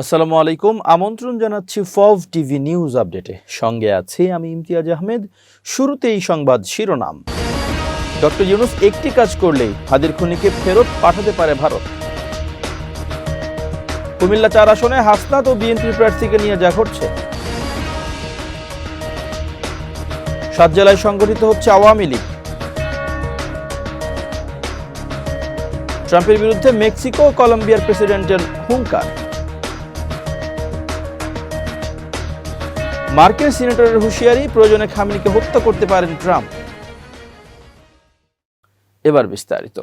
আসসালামু আলাইকুম। আমন্ত্রণ জানাচ্ছি ফভ টিভি নিউজ আপডেটে। সঙ্গে আছি আমি ইমতিয়াজ আহমেদ। শুরুতেই সংবাদ শিরোনাম। ডক্টর ইউনুস একটি কাজ করলেই হাদির খুনিকে ফেরত পাঠাতে পারে ভারত। কুমিল্লা চার আসনে হাসনাত ও বিএনপি প্রার্থীকে নিয়ে যা ঘটছে। সাত জেলায় সংগঠিত হচ্ছে আওয়ামী লীগ। ট্রাম্পের বিরুদ্ধে মেক্সিকো ও কলম্বিয়ার প্রেসিডেন্টের হুঙ্কার। মার্কিন সিনেটরের হুঁশিয়ারি প্রয়োজনে খামিনিকে হত্যা করতে পারেন ট্রাম্প। এবার বিস্তারিত।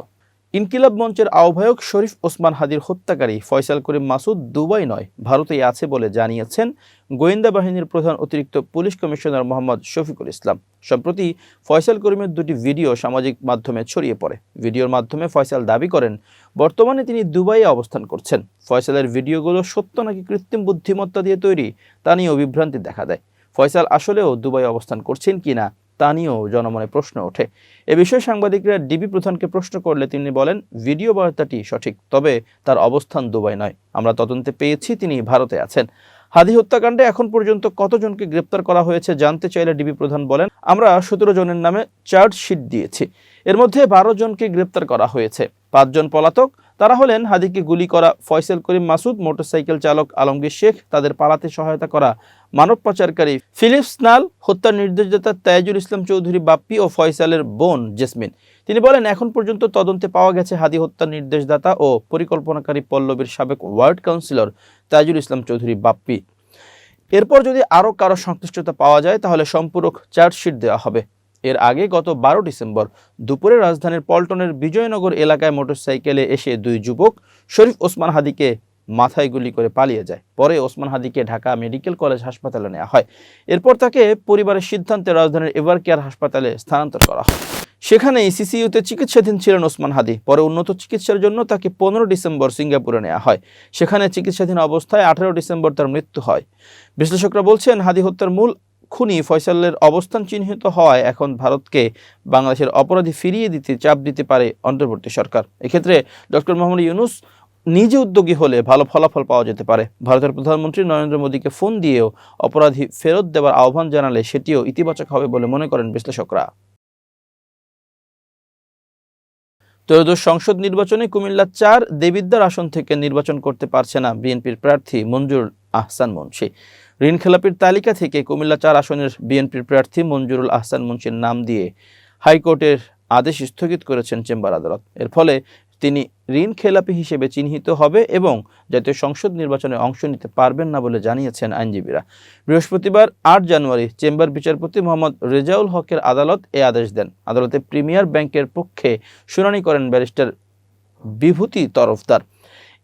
ইনকিলাব মঞ্চের আহ্বায়ক শরীফ ওসমান হাদির হত্যাকারী ফয়সাল করিম মাসুদ দুবাই নয়, ভারতেই আছে বলে জানিয়েছেন গোয়েন্দা বাহিনীর প্রধান অতিরিক্ত পুলিশ কমিশনার মোহাম্মদ শফিকুল ইসলাম। সম্প্রতি ফয়সাল করিমের দুটি ভিডিও সামাজিক মাধ্যমে ছড়িয়ে পড়ে। ভিডিওর মাধ্যমে ফয়সাল দাবি করেন, বর্তমানে তিনি দুবাইয়ে অবস্থান করছেন। ফয়সালের ভিডিওগুলো সত্য নাকি কৃত্রিম বুদ্ধিমত্তা দিয়ে তৈরি, তা নিয়ে বিভ্রান্তি দেখা দেয়। ফয়সাল আসলেও দুবাই অবস্থান করছেন কিনা তা নিয়েও জনমনে প্রশ্ন ওঠে। এ বিষয়ে সাংবাদিকরা ডিবি প্রধানকে প্রশ্ন করলে তিনি বলেন, ভিডিও বার্তাটি সঠিক, তবে তার অবস্থান দুবাই নয়। আমরা তদন্তে পেয়েছি তিনি ভারতে আছেন। হাদি হত্যাকাণ্ডে এখন পর্যন্ত কতজনকে গ্রেপ্তার করা হয়েছে জানতে চাইলে ডিবি প্রধান বলেন, আমরা সতেরো জনের নামে চার্জশিট দিয়েছি। এর মধ্যে বারো জনকে গ্রেপ্তার করা হয়েছে। পাঁচজন পলাতক তারা হলেন হাদিকে গুলি করা ফয়সাল করিম মাসুদ, মোটরসাইকেল চালক আলমগীর শেখ, তাদের পালাতে সহায়তা করা মানব পাচারকারী ফিলিপস নাল, হত্যার নির্দেশদাতা তাইজুল ইসলাম চৌধুরী বাপ্পি ও ফয়সালের বোন জেসমিন। তিনি বলেন, এখন পর্যন্ত তদন্তে পাওয়া গেছে হাদি হত্যার নির্দেশদাতা ও পরিকল্পনাকারী পল্লবীর সাবেক ওয়ার্ড কাউন্সিলর তাইজুল ইসলাম চৌধুরী বাপ্পি। এরপর যদি আরও কারও সংশ্লিষ্টতা পাওয়া যায়, তাহলে সম্পূরক চার্জশিট দেওয়া হবে। এর আগে গত বারো ডিসেম্বর দুপুরে রাজধানীর পল্টনের বিজয়নগর এলাকায় মোটরসাইকেলে এসে দুই যুবক শরীফ ওসমান হাদিকে মাথায় গুলি করে পালিয়ে যায়। পরে ওসমান হাদিকে ঢাকা মেডিকেল কলেজ হাসপাতালে নেওয়া হয়। এরপর তাকে পরিবারের সিদ্ধান্তে রাজধানীর এভার কেয়ার হাসপাতালে স্থানান্তর করা হয়। সেখানেই সিসিইউতে চিকিৎসাধীন ছিলেন ওসমান হাদি। পরে উন্নত চিকিৎসার জন্য তাকে পনেরো ডিসেম্বর সিঙ্গাপুরে নেওয়া হয়। সেখানে চিকিৎসাধীন অবস্থায় আঠারো ডিসেম্বর তার মৃত্যু হয়। বিশ্লেষকরা বলছেন, হাদি হত্যার মূল খুনি ফয়সালের অবস্থান চিহ্নিত হওয়ায় এখন ভারতকে বাংলাদেশের অপরাধী ফিরিয়ে দিতে চাপ দিতে পারে অন্তর্বর্তী সরকার। এক্ষেত্রে ডক্টর মোহাম্মদ ইউনুস নিজে উদ্যোগী হলে ভালো ফলাফল পাওয়া যেতে পারে। ভারতের প্রধানমন্ত্রী নরেন্দ্র মোদীকে ফোন দিয়েও অপরাধী ফেরত দেওয়ার আহ্বান জানালে সেটিও ইতিবাচক হবে বলে মনে করেন বিশ্লেষকরা। ত্রয়োদশ সংসদ নির্বাচনে কুমিল্লা চার দেবিদ্দার আসন থেকে নির্বাচন করতে পারছে না বিএনপির প্রার্থী মঞ্জুর আহসান মুন্সি। ঋণ খেলাপির তালিকা থেকে কুমিল্লা চার আসনের বিএনপির প্রার্থী মঞ্জুরুল আহসান মুন্সির নাম দিয়ে হাইকোর্টের আদেশ স্থগিত করেছেন চেম্বার আদালত। এর ফলে তিনি ঋণ খেলাপি হিসেবে চিহ্নিত হবে এবং জাতীয় সংসদ নির্বাচনে অংশ নিতে পারবেন না বলে জানিয়েছেন আইনজীবীরা। বৃহস্পতিবার আট জানুয়ারি চেম্বার বিচারপতি মোহাম্মদ রেজাউল হকের আদালত এ আদেশ দেন। আদালতে প্রিমিয়ার ব্যাংকের পক্ষে শুনানি করেন ব্যারিস্টার বিভূতি তরফদার।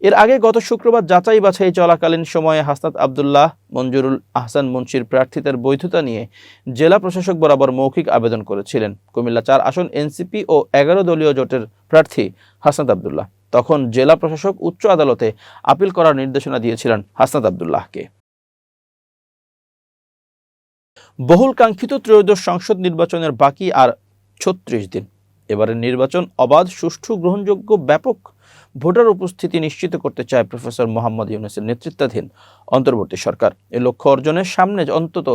এর আগে গত শুক্রবার যাচাই বাছাই চলাকালীন সময়ে হাসনাত আবদুল্লাহ, মঞ্জুরুল আহসান মুন্সির প্রার্থিতার বৈধতা নিয়ে জেলা প্রশাসক বরাবর মৌখিক আবেদন করেছিলেন। কুমিল্লা চার আসন এনসিপি ও এগারো দলীয় জোটের প্রার্থী হাসনাত আবদুল্লাহ। তখন জেলা প্রশাসক উচ্চ আদালতে আপিল করার নির্দেশনা দিয়েছিলেন হাসনাত আবদুল্লাহকে। বহুল কাঙ্ক্ষিত ত্রয়োদশ সংসদ নির্বাচনের বাকি আর ছত্রিশ দিন। এবারের নির্বাচন অবাধ, সুষ্ঠু, গ্রহণযোগ্য, ব্যাপক ভোটার উপস্থিতি নিশ্চিত করতে চায় প্রফেসর মোহাম্মদ ইউনুসের নেতৃত্বাধীন অন্তর্বর্তী সরকার। এ লক্ষ্য অর্জনের সামনে অন্তত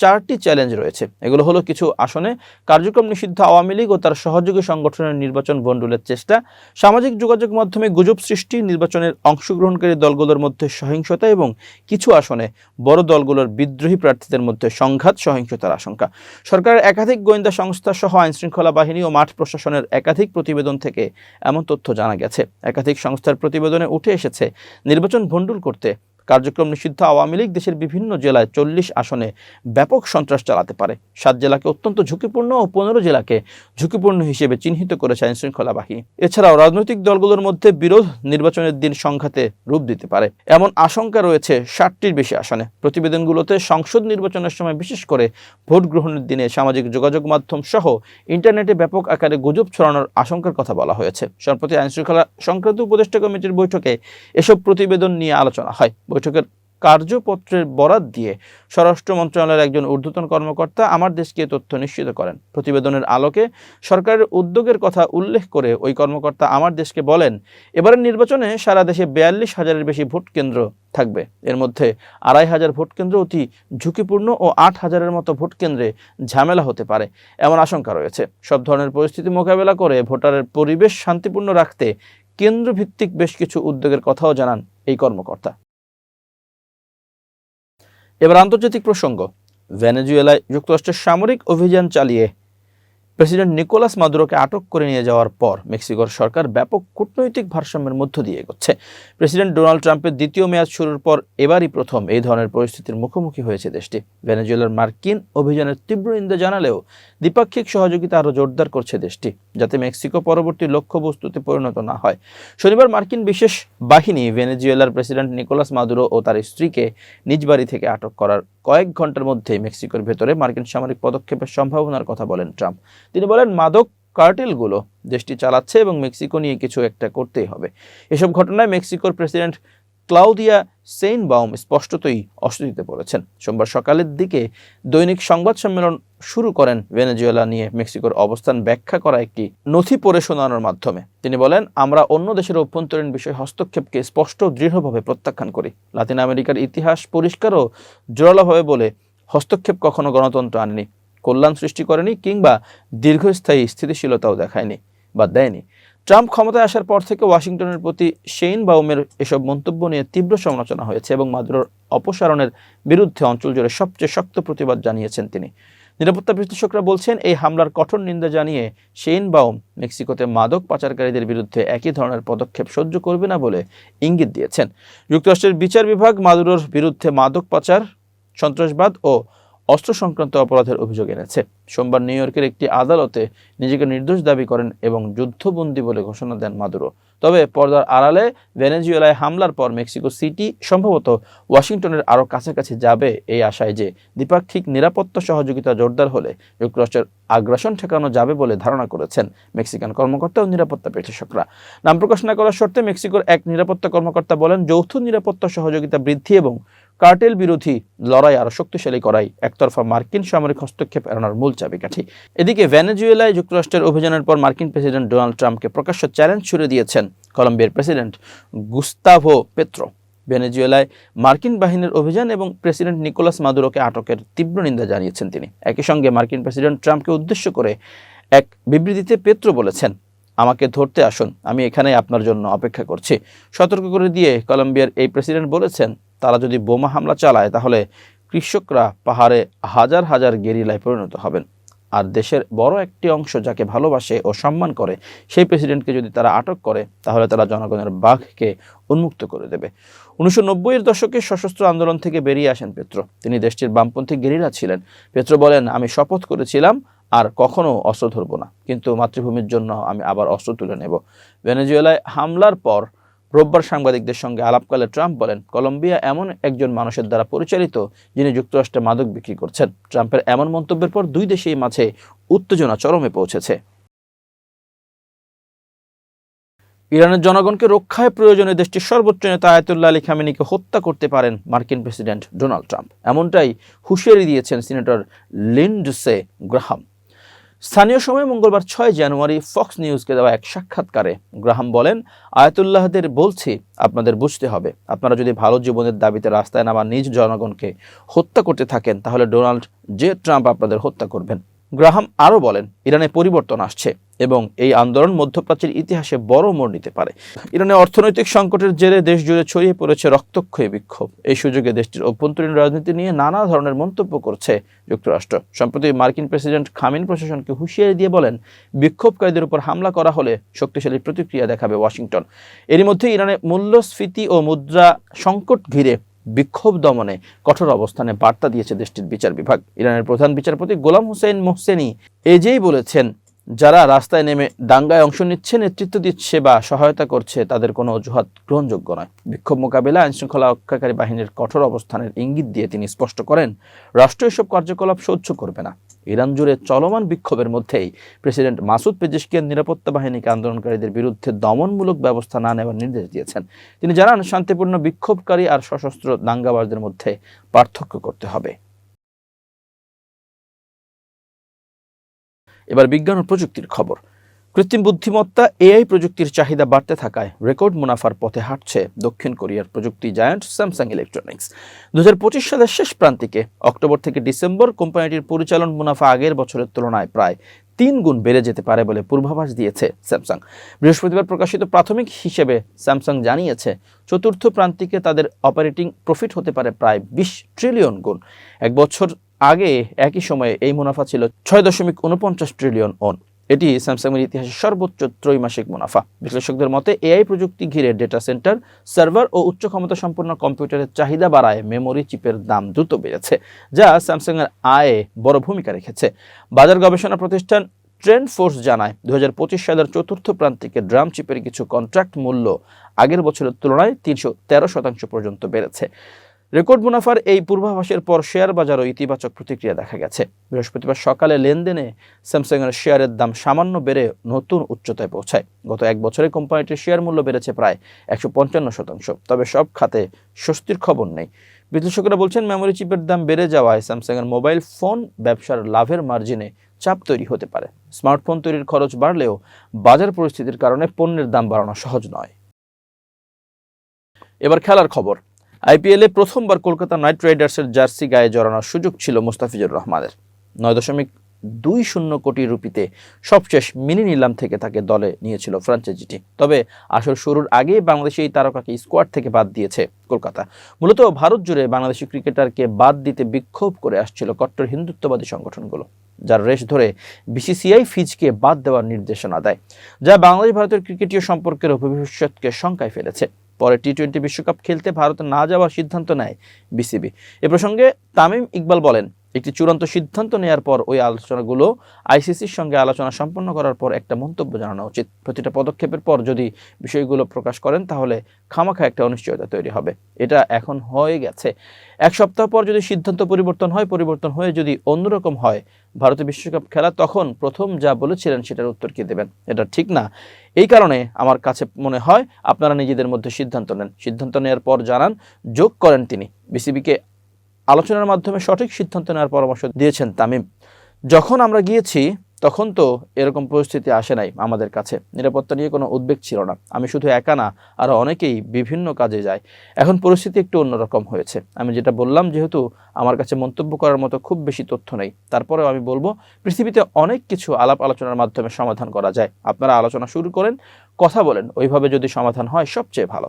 চারটি চ্যালেঞ্জ রয়েছে। এগুলো হলো কিছু আসনে, কার্যক্রম নিষিদ্ধ আওয়ামী লীগ ও তার সহযোগী সংগঠনের নির্বাচন বন্ডুলের চেষ্টা, সামাজিক যোগাযোগ মাধ্যমে গুজব সৃষ্টি, নির্বাচনের অংশগ্রহণকারী দলগুলোর মধ্যে সহিংসতা এবং কিছু আসনে বড় দলগুলোর বিদ্রোহী প্রার্থীদের মধ্যে সংঘাত, সহিংসতার আশঙ্কা। সরকারের একাধিক গোয়েন্দা সংস্থা সহ আইনশৃঙ্খলা বাহিনী ও মাঠ প্রশাসনের একাধিক প্রতিবেদন থেকে এমন তথ্য জানা গেছে। একাধিক সংস্থার প্রতিবেদনে উঠে এসেছে, নির্বাচন ভণ্ডুল করতে কার্যক্রম নিষিদ্ধ আওয়ামী লীগ দেশের বিভিন্ন জেলায় চল্লিশ আসনে ব্যাপক সন্ত্রাস চালাতে পারে। সাত জেলাকে অত্যন্ত ঝুঁকিপূর্ণ ও পনেরো জেলাকে ঝুঁকিপূর্ণ হিসেবে চিহ্নিত করেছে আইনশৃঙ্খলা বাহিনী। এছাড়াও রাজনৈতিক দলগুলোর মধ্যে বিরোধ নির্বাচনের দিন সংঘাতে রূপ দিতে পারে। এমন আশঙ্কা রয়েছে ষাটটির বেশি আসনে। প্রতিবেদনগুলোতে সংসদ নির্বাচনের সময় বিশেষ করে ভোট গ্রহণের দিনে সামাজিক যোগাযোগ মাধ্যম সহ ইন্টারনেটে ব্যাপক আকারে গুজব ছড়ানোর আশঙ্কার কথা বলা হয়েছে। সম্প্রতি আইনশৃঙ্খলা সংক্রান্ত উপদেষ্টা কমিটির বৈঠকে এসব প্রতিবেদন নিয়ে আলোচনা হয়। বৈঠকের কার্যপত্রের বরাত দিয়ে স্বরাষ্ট্র মন্ত্রণালয়ের একজন ঊর্ধ্বতন কর্মকর্তা আমার দেশকে তথ্য নিশ্চিত করেন। প্রতিবেদনের আলোকে সরকারের উদ্যোগের কথা উল্লেখ করে ওই কর্মকর্তা আমার দেশকে বলেন, এবারের নির্বাচনে সারা দেশে বিয়াল্লিশ হাজারের বেশি ভোট কেন্দ্র থাকবে। এর মধ্যে আড়াই হাজার ভোট কেন্দ্র অতি ঝুঁকিপূর্ণ ও আট হাজারের মতো ভোট কেন্দ্রে ঝামেলা হতে পারে এমন আশঙ্কা রয়েছে। সব ধরনের পরিস্থিতি মোকাবেলা করে ভোটারের পরিবেশ শান্তিপূর্ণ রাখতে কেন্দ্রভিত্তিক বেশ কিছু উদ্যোগের কথাও জানান এই কর্মকর্তা। এবার আন্তর্জাতিক প্রসঙ্গ। ভেনেজুয়েলায় যুক্তরাষ্ট্রের সামরিক অভিযান চালিয়ে প্রেসিডেন্ট নিকোলাস মাদুরোকে আটক করে নিয়ে যাওয়ার পর মেক্সিকোর সরকার ব্যাপক কূটনৈতিক ভারসাম্যের মধ্য দিয়ে এগোচ্ছে। প্রেসিডেন্ট ডোনাল্ড ট্রাম্পের দ্বিতীয় মেয়াদ শুরুর পর এবারই প্রথম এই ধরনের পরিস্থিতির মুখোমুখি হয়েছে দেশটি। ভেনেজুয়েলার মার্কিন অভিযানের তীব্র নিন্দা জানালেও দ্বিপাক্ষিক সহযোগিতা আরও জোরদার করছে দেশটি। যাতে মেক্সিকো পরবর্তী লক্ষ্যবস্তুতে পরিণত না হয়। শনিবার মার্কিন বিশেষ বাহিনী ভেনেজুয়েলার প্রেসিডেন্ট নিকোলাস মাদুরো ও তার স্ত্রীকে নিজ বাড়ি থেকে আটক করার কয়েক ঘণ্টার মধ্যে মেক্সিকোর ভেতরে মার্কিন সামরিক পদক্ষেপের সম্ভাবনার কথা বলেন ট্রাম্প। তিনি বলেন, মাদক কার্টেলগুলো দেশটি চালাচ্ছে এবং মেক্সিকো নিয়ে কিছু একটা করতেই হবে। এসব ঘটনায় মেক্সিকোর প্রেসিডেন্ট ক্লাউদিয়া সেইনবাউম স্পষ্টতই অস্বস্তিতে পড়েছেন সোমবার সকালের দিকে দৈনিক সংবাদ সম্মেলন শুরু করেন ভেনেজুয়েলা নিয়ে মেক্সিকোর অবস্থান ব্যাখ্যা করা একটি নথি পড়ে শোনানোর মাধ্যমে। তিনি বলেন, আমরা অন্য দেশের অভ্যন্তরীণ বিষয়ে হস্তক্ষেপকে স্পষ্ট দৃঢ়ভাবে প্রত্যাখ্যান করি। লাতিন আমেরিকার ইতিহাস পরিষ্কার ও জোরালোভাবে বলে হস্তক্ষেপ কখনো গণতন্ত্র আনেনি। কল্যাণ সৃষ্টি করেনি কিংবা দীর্ঘস্থায়ী স্থিতিশীলতাও দেখায়নি বা দেয়নি। ট্রাম্প ক্ষমতায় আসার পর থেকে ওয়াশিংটনের প্রতি শেইন বাউমের এসব মন্তব্য নিয়ে তীব্র সমালোচনা হয়েছে এবং মাদুরোর অপসারণের বিরুদ্ধে অঞ্চল জুড়ে সবচেয়ে শক্ত প্রতিবাদ জানিয়েছেন তিনি। নিরাপত্তা বিশ্লেষকরা বলছেন, এই হামলার কঠোর নিন্দা জানিয়ে শেইন বাউম মেক্সিকোতে মাদক পাচারকারীদের বিরুদ্ধে একই ধরনের পদক্ষেপ সহ্য করবে না বলে ইঙ্গিত দিয়েছেন। যুক্তরাষ্ট্রের বিচার বিভাগ মাদুরোর বিরুদ্ধে মাদক পাচার, সন্ত্রাসবাদ ও অস্ত্র সংক্রান্ত অপরাধের অভিযোগ এনেছে। সোমবার নিউ ইয়র্কের একটি আদালতে নিজেকে নির্দোষ দাবি করেন এবং যুদ্ধবন্দী বলে ঘোষণা দেন মাদুরো। তবে পর্দার আড়ালে ভেনেজুয়েলায় হামলার পর মেক্সিকো সিটি সম্ভবত ওয়াশিংটনের আরও কাছাকাছি যাবে এই আশায় যে দ্বিপাক্ষিক নিরাপত্তা সহযোগিতা জোরদার হলে যুক্তরাষ্ট্রের আগ্রাসন ঠেকানো যাবে বলে ধারণা করেছেন মেক্সিকান কর্মকর্তা ও নিরাপত্তা বিশ্লেষকরা। নাম প্রকাশ না করার শর্তে মেক্সিকোর এক নিরাপত্তা কর্মকর্তা বলেন, যৌথ নিরাপত্তা সহযোগিতা বৃদ্ধি এবং কার্টেল বিরোধী লড়াই আরও শক্তিশালী করাই একতরফা মার্কিন সামরিক হস্তক্ষেপ এড়ানোর মূল চাবিকাঠি। এদিকে ভেনেজুয়েলায় যুক্তরাষ্ট্রের অভিযানের পর মার্কিন প্রেসিডেন্ট ডোনাল্ড ট্রাম্পকে প্রকাশ্য চ্যালেঞ্জ ছুড়ে দিয়েছেন কলম্বিয়ার প্রেসিডেন্ট গুস্তাভো পেত্রো। ভেনেজুয়েলায় মার্কিন বাহিনীর অভিযান এবং প্রেসিডেন্ট নিকোলাস মাদুরোকে আটকের তীব্র নিন্দা জানিয়েছেন তিনি। একই সঙ্গে মার্কিন প্রেসিডেন্ট ট্রাম্পকে উদ্দেশ্য করে এক বিবৃতিতে পেত্রো বলেছেন, আমাকে ধরতে আসুন, আমি এখানে আপনার জন্য অপেক্ষা করছি। সতর্ক করে দিয়ে কলম্বিয়ার এই প্রেসিডেন্ট বলেছেন তারা যদি বোমা হামলা চালায়, তাহলে কৃষকরা পাহাড়ে হাজার হাজার গেরিলায় পরিণত হবেন। আর দেশের বড় একটি অংশ যাকে ভালোবাসে ও সম্মান করে, সেই প্রেসিডেন্টকে যদি তারা আটক করে, তাহলে তারা জনগণের বাঘকে উন্মুক্ত করে দেবে। উনিশশো নব্বইয়ের দশকে সশস্ত্র আন্দোলন থেকে বেরিয়ে আসেন পেত্র। তিনি দেশটির বামপন্থী গেরিলা ছিলেন। পেত্র বলেন, আমি শপথ করেছিলাম আর কখনো অস্ত্র ধরব না, কিন্তু মাতৃভূমির জন্য আমি আবার অস্ত্র তুলে নেব। ভেনেজুয়েলায় হামলার পর রোববার সাংবাদিকদের সঙ্গে আলাপকালে ট্রাম্প বলেন, কলম্বিয়া এমন একজন মানুষের দ্বারা পরিচালিত যিনি যুক্তরাষ্ট্রে মাদক বিক্রি করছেন। ট্রাম্পের এমন মন্তব্যের পর দুই দেশেই মাঝে উত্তেজনা চরমে পৌঁছেছে। ইরানের জনগণকে রক্ষায় প্রয়োজনে দেশটির সর্বোচ্চ নেতা আয়াতুল্লাহ আলী খামেনিকে হত্যা করতে পারেন মার্কিন প্রেসিডেন্ট ডোনাল্ড ট্রাম্প। এমনটাই হুঁশিয়ারি দিয়েছেন সিনেটর লিন্ডসে গ্রাহাম। স্থানীয় সময় মঙ্গলবার ছয় জানুয়ারি ফক্স নিউজকে দেওয়া এক সাক্ষাৎকারে গ্রাহাম বলেন, আয়াতুল্লাহদের বলছি, আপনাদের বুঝতে হবে। আপনারা যদি ভালো জীবনের দাবিতে রাস্তায় নামা নিজ জনগণকে হত্যা করতে থাকেন, তাহলে ডোনাল্ড জে ট্রাম্প আপনাদের হত্যা করবেন। গ্রাহাম আরও বলেন, ইরানে পরিবর্তন আসছে এবং এই আন্দোলন মধ্যপ্রাচ্যের ইতিহাসে বড় মোড় নিতে পারে। ইরানে অর্থনৈতিক সংকটের জেরে দেশ জুড়ে ছড়িয়ে পড়েছে রক্তক্ষয়ী বিক্ষোভ। এই সুযোগে দেশটির অভ্যন্তরীণ রাজনীতি নিয়ে নানা ধরনের মন্তব্য করছে যুক্তরাষ্ট্র। সম্প্রতি মার্কিন প্রেসিডেন্ট খামিন প্রশাসনকে হুঁশিয়ারি দিয়ে বলেন, বিক্ষোভকারীদের উপর হামলা করা হলে শক্তিশালী প্রতিক্রিয়া দেখাবে ওয়াশিংটন। এরই মধ্যে ইরানে মূল্যস্ফীতি ও মুদ্রা সংকট ঘিরে বিক্ষোভ দমনে কঠোর অবস্থানে বার্তা দিয়েছে দেশটির বিচার বিভাগ। ইরানের প্রধান বিচারপতি গোলাম হোসেন মোহসেনি এজেই বলেছেন, যারা রাস্তায় নেমে দাঙ্গায় অংশ নিচ্ছে, নেতৃত্ব দিচ্ছে বা সহায়তা করছে, তাদের কোনো অজুহাত গ্রহণযোগ্য নয়। বিক্ষোভ মোকাবেলা আইনশৃঙ্খলা রক্ষাকারী বাহিনীর কঠোর অবস্থানের ইঙ্গিত দিয়ে তিনি স্পষ্ট করেন, রাষ্ট্র এসব কার্যকলাপ সহ্য করবে না। ইরান জুড়ে চলমান বিক্ষোভের মধ্যেই প্রেসিডেন্ট মাসুদ পেজিশকিয়ান নিরাপত্তা বাহিনীকে আন্দোলনকারীদের বিরুদ্ধে দমনমূলক ব্যবস্থা না নেওয়ার নির্দেশ দিয়েছেন। তিনি জানান, শান্তিপূর্ণ বিক্ষোভকারী আর সশস্ত্র দাঙ্গাবাজদের মধ্যে পার্থক্য করতে হবে। এবার বিজ্ঞান ও প্রযুক্তির খবর। কৃত্রিম বুদ্ধিমত্তা এআই প্রযুক্তির চাহিদা বাড়তে থাকায় রেকর্ড মুনাফার পথে হাঁটছে দক্ষিণ কোরিয়ার প্রযুক্তি জায়ান্ট স্যামসাং ইলেকট্রনিক্স। দু হাজার পঁচিশ সালের শেষ প্রান্তিকে অক্টোবর থেকে ডিসেম্বর কোম্পানিটির পরিচালন মুনাফা আগের বছরের তুলনায় প্রায় তিন গুণ বেড়ে যেতে পারে বলে পূর্বাভাস দিয়েছে স্যামসাং। বৃহস্পতিবার প্রকাশিত প্রাথমিক হিসেবে স্যামসাং জানিয়েছে, চতুর্থ প্রান্তিকে তাদের অপারেটিং প্রফিট হতে পারে প্রায় বিশ ট্রিলিয়ন গুণ। এক বছর আগে একই সময়ে এই মুনাফা ছিল ছয় দশমিক উনপঞ্চাশ ট্রিলিয়ন ওন। এটি স্যামসাংয়ের ইতিহাসে সর্বোচ্চ ত্রৈমাসিক মুনাফা। বিশ্লেষকদের মতে, এআই প্রযুক্তি ঘিরে ডেটা সেন্টার সার্ভার ও উচ্চ ক্ষমতা সম্পন্ন কম্পিউটারের চাহিদা বাড়ায় মেমোরি চিপের দাম দ্রুত বেড়েছে, যা স্যামসাংয়ের আয়ে বড় ভূমিকা রেখেছে। বাজার গবেষণা প্রতিষ্ঠান ট্রেন্ড ফোর্স জানায় দু হাজার পঁচিশ সালের চতুর্থ প্রান্তিকে ড্রাম চিপের কিছু কন্ট্রাক্ট মূল্য আগের বছরের তুলনায় তিনশো তেরো শতাংশ পর্যন্ত বেড়েছে। রেকর্ড মুনাফার এই পূর্বাভাসের পর শেয়ার বাজারও ইতিবাচক প্রতিক্রিয়া দেখা গেছে। বৃহস্পতিবার সকালে লেনদেনে স্যামসাংয়ের শেয়ারের দাম সামান্য বেড়ে নতুন উচ্চতায় পৌঁছায়। গত এক বছরে কোম্পানিটির শেয়ার মূল্য বেড়েছে প্রায় একশো পঞ্চান্ন শতাংশ। তবে সব খাতে স্বস্তির খবর নেই। বিশ্লেষকরা বলছেন, মেমোরি চিপের দাম বেড়ে যাওয়ায় স্যামসাংয়ের মোবাইল ফোন ব্যবসার লাভের মার্জিনে চাপ তৈরি হতে পারে। স্মার্টফোন তৈরির খরচ বাড়লেও বাজার পরিস্থিতির কারণে পণ্যের দাম বাড়ানো সহজ নয়। এবার খেলার খবর। আইপিএলে প্রথমবার কলকাতা নাইট রাইডার্সের জার্সি গায়ে জড়ানোর সুযোগ ছিল মুস্তাফিজুর রহমানের। নয় দশমিক দুই শূন্য কোটি রুপিতে সবশেষ মিনি নিলাম থেকে তাকে দলে নিয়েছিল ফ্রাঞ্চাইজিটি। তবে আসল শুরুর আগেই বাংলাদেশি এই তারকাকে স্কোয়াড থেকে বাদ দিয়েছে কলকাতা। মূলত ভারত জুড়ে বাংলাদেশি ক্রিকেটারকে বাদ দিতে বিক্ষোভ করে আসছিল কট্টর হিন্দুত্ববাদী সংগঠনগুলো, যার রেশ ধরে বিসিসিআই ফিজকে বাদ দেওয়ার নির্দেশনা দেয়, যা বাংলাদেশ ভারতের ক্রিকেটীয় সম্পর্কের ভবিষ্যৎকে শঙ্কায় ফেলেছে। পরে টি টোয়েন্টি বিশ্বকাপ খেলতে ভারতে না যাওয়ার সিদ্ধান্ত নেয় বিসিবি। এ প্রসঙ্গে তামিম ইকবাল বলেন একটি চূড়ান্ত সিদ্ধান্ত নেওয়ার পর ওই আলোচনাগুলো আইসিসির সঙ্গে আলোচনা সম্পন্ন করার পর একটা মন্তব্য জানানো উচিত। প্রতিটা পদক্ষেপের পর যদি বিষয়গুলো প্রকাশ করেন, তাহলে খামাখা একটা অনিশ্চয়তা তৈরি হবে। এটা এখন হয়ে গেছে। এক সপ্তাহ পর যদি সিদ্ধান্ত পরিবর্তন হয়, পরিবর্তন হয়ে যদি অন্যরকম হয় ভারতে বিশ্বকাপ খেলা, তখন প্রথম যা বলেছিলেন সেটার উত্তর কি দেবেন? এটা ঠিক না। এই কারণে আমার কাছে মনে হয় আপনারা নিজেদের মধ্যে সিদ্ধান্ত নেন। সিদ্ধান্ত নেওয়ার পর জানান, যোগ করেন তিনি। বিসিবিকে আলোচনার মাধ্যমে সঠিক সিদ্ধান্ত নেওয়ার পরামর্শ দিয়েছেন তামিম। যখন আমরা গিয়েছি, তখন তো এরকম পরিস্থিতি আসে নাই আমাদের কাছে। নিরাপত্তা নিয়ে কোনো উদ্বেগ ছিল না। আমি শুধু একা না আরও অনেকেই বিভিন্ন কাজে যায়। এখন পরিস্থিতি একটু অন্যরকম হয়েছে। আমি যেটা বললাম, যেহেতু আমার কাছে মন্তব্য করার মতো খুব বেশি তথ্য নেই, তারপরেও আমি বলব, পৃথিবীতে অনেক কিছু আলাপ আলোচনার মাধ্যমে সমাধান করা যায়। আপনারা আলোচনা শুরু করেন, কথা বলেন। ওইভাবে যদি সমাধান হয়, সবচেয়ে ভালো।